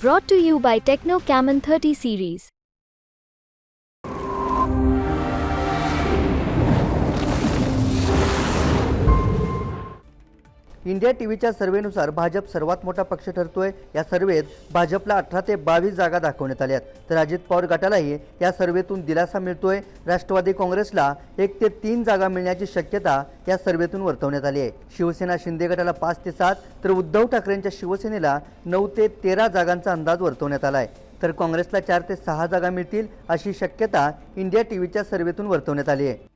Brought to you by Techno Camon 30 series. India T व्हीच्या सर्व्हेनुसार भाजप सर्वात मोठा पक्ष ठरतोय. या सर्व्हेत भाजपला अठरा ते बावीस जागा दाखवण्यात आल्यात तर अजित पवार गटालाही या सर्व्हेतून दिलासा मिळतोय. राष्ट्रवादी काँग्रेसला एक ते तीन जागा मिळण्याची शक्यता या सर्व्हेतून वर्तवण्यात आली आहे. शिवसेना शिंदे गटाला पाच ते सात तर उद्धव ठाकरेंच्या शिवसेनेला नऊ ते तेरा जागांचा अंदाज वर्तवण्यात आला आहे तर काँग्रेसला चार ते सहा जागा मिळतील अशी शक्यता इंडिया टी व्हीच्या सर्व्हेतून वर्तवण्यात आली आहे.